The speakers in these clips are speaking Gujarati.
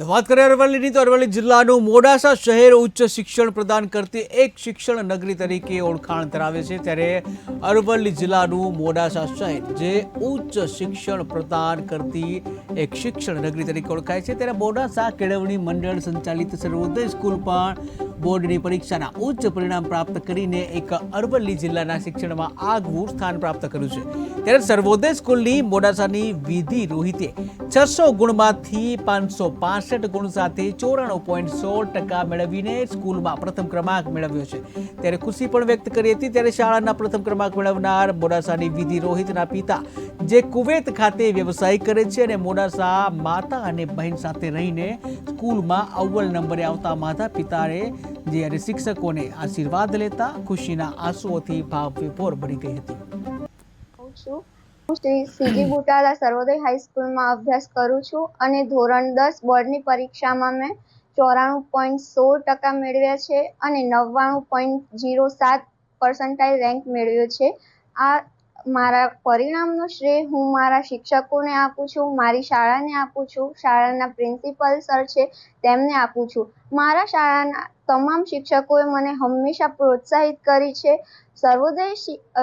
તો વાત કરીએ અરવલ્લીની, તો અરવલ્લી જિલ્લાનું મોડાસા શહેર ઉચ્ચ શિક્ષણ પ્રદાન કરતી એક શિક્ષણ નગરી તરીકે ઓળખાણ ધરાવે છે. ત્યારે અરવલ્લી જિલ્લાનું મોડાસા શહેર, જે ઉચ્ચ શિક્ષણ પ્રદાન કરતી એક શિક્ષણ નગરી તરીકે ઓળખાય છે. ત્યારે મોડાસા કેળવણી મંડળ સંચાલિત સર્વોદય સ્કૂલ પણ બોર્ડની પરીક્ષાના ઉચ્ચ પરિણામ પ્રાપ્ત કરીને એક અરવલ્લી જિલ્લાના શિક્ષણમાં આગવું સ્થાન પ્રાપ્ત કર્યું છે. ત્યારે સર્વોદય સ્કૂલની મોડાસાની વિધિ રોહિતે છસો ગુણમાંથી પાંચસો પાસઠ ગુણ સાથે ચોરાણું પોઈન્ટ સોળ ટકા મેળવીને સ્કૂલમાં પ્રથમ ક્રમાંક મેળવ્યો છે. ત્યારે ખુશી પણ વ્યક્ત કરી હતી, ત્યારે શાળાના પ્રથમ ક્રમાંક મેળવનાર મોડાસાની વિધિ રોહિતના પિતા જે કુવેત ખાતે વ્યવસાય કરે છે અને મોડાસા માતા અને બહેન સાથે રહીને સ્કૂલમાં અવ્વલ નંબરે આવતા માતા પિતાએ જ્યારે શિક્ષકોને આશીર્વાદ લેતા ખુશીના આંસુઓથી ભાવ વિભોર બની ગઈ હતી. હું શ્રી સીજી બુટાલા સર્વોદય હાઈસ્કૂલમાં અભ્યાસ કરું છું અને ધોરણ દસ બોર્ડની પરીક્ષામાં મેં ચોરાણું પોઈન્ટ સોળ ટકા મેળવ્યા છે અને નવ્વાણું પોઈન્ટ જીરો સાત પર્સન્ટાઇલ રેન્ક મેળવ્યો છે. આ મારા પરિણામનો શ્રેય હું મારા શિક્ષકોને આપું છું, મારી શાળાને આપું છું, શાળાના પ્રિન્સિપલ સર છે તેમને આપું છું. મારા શાળાના તમામ શિક્ષકોએ મને હંમેશા પ્રોત્સાહિત કરી છે. સર્વોદય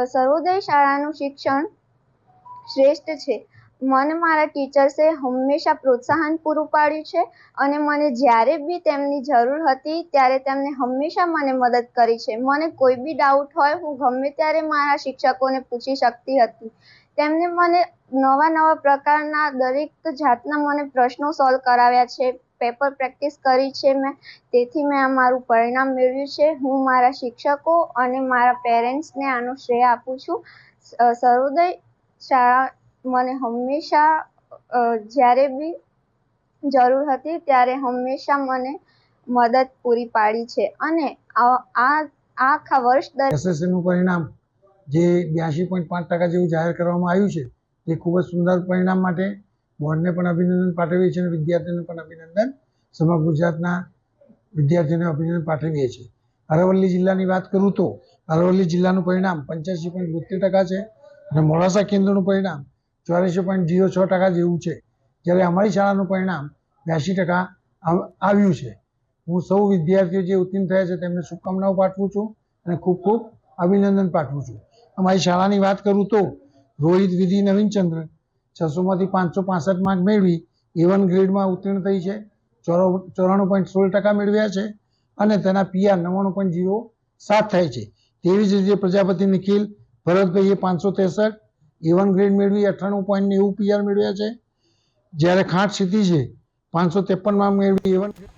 સર્વોદય શાળાનું શિક્ષણ શ્રેષ્ઠ છે. મને મારા ટીચર્સે હંમેશા પ્રોત્સાહન પૂરું પાડ્યું છે અને મને જ્યારે બી તેમની જરૂર હતી ત્યારે તેમને હંમેશા મને મદદ કરી છે. મને કોઈ બી ડાઉટ હોય, હું ગમે ત્યારે મારા શિક્ષકોને પૂછી શકતી હતી. તેમને મને નવા નવા પ્રકારના દરેક જાતના મને પ્રશ્નો સોલ્વ કરાવ્યા છે પેપર પ્રેક્ટિસ કરી છે મેં. તેથી મેં આ મારું પરિણામ મેળવ્યું છે. હું મારા શિક્ષકો અને મારા પેરેન્ટ્સને આનો શ્રેય આપું છું. સર્વોદય શાળા મને હંમેશા જ્યારે બી જરૂર હતી ત્યારે હંમેશા મને મદદ પૂરી પાડી છે. અને આ આખા વર્ષ દરમિયાન પરિણામ જે બ્યાસી પોઈન્ટ પાંચ ટકા જેવું જાહેર કરવામાં આવ્યું છે, તે ખૂબ જ સુંદર પરિણામ માટે બોર્ડને પણ અભિનંદન પાઠવીએ છીએ અને વિદ્યાર્થીઓને પણ અભિનંદન. સમગ્ર ગુજરાતના વિદ્યાર્થીઓને અભિનંદન પાઠવીએ છીએ. અરવલ્લી જિલ્લાની વાત કરું તો, અરવલ્લી જિલ્લાનું પરિણામ પંચ્યાસી પોઈન્ટ બોતેર ટકા છે અને મોડાસા કેન્દ્રનું પરિણામ ચોર્યાસી પોઈન્ટ જીરો છ ટકા જેવું છે. જ્યારે અમારી શાળાનું પરિણામ બ્યાસી ટકા આવ્યું છે. હું સૌ વિદ્યાર્થીઓ જે ઉત્તીર્ણ થયા છે તેમને શુભકામનાઓ પાઠવું છું અને ખૂબ ખૂબ અભિનંદન પાઠવું છું. અમારી શાળાની વાત કરું તો રોહિત વિધિ નવીનચંદ્ર છસોમાંથી પાંચસો પાસઠ માર્ક મેળવી એ વન ગ્રેડમાં ઉત્તીર્ણ થઈ છે. ચોરો, ચોરાણું પોઈન્ટ સોળ ટકા મેળવ્યા છે અને તેના પીઆર નવ્વાણું પોઈન્ટ જીરો સાત થાય છે. તેવી જ રીતે પ્રજાપતિ નિખિલ ભરતભાઈએ પાંચસો ત્રેસઠ એ વન ગ્રેડ મેળવી, અઠ્ઠાણું પોઈન્ટ નેવું પીઆર મેળવ્યા છે. જ્યારે ખાંટ સીધી છે, પાંચસો ત્રેપન માર્ક મેળવી એવન વન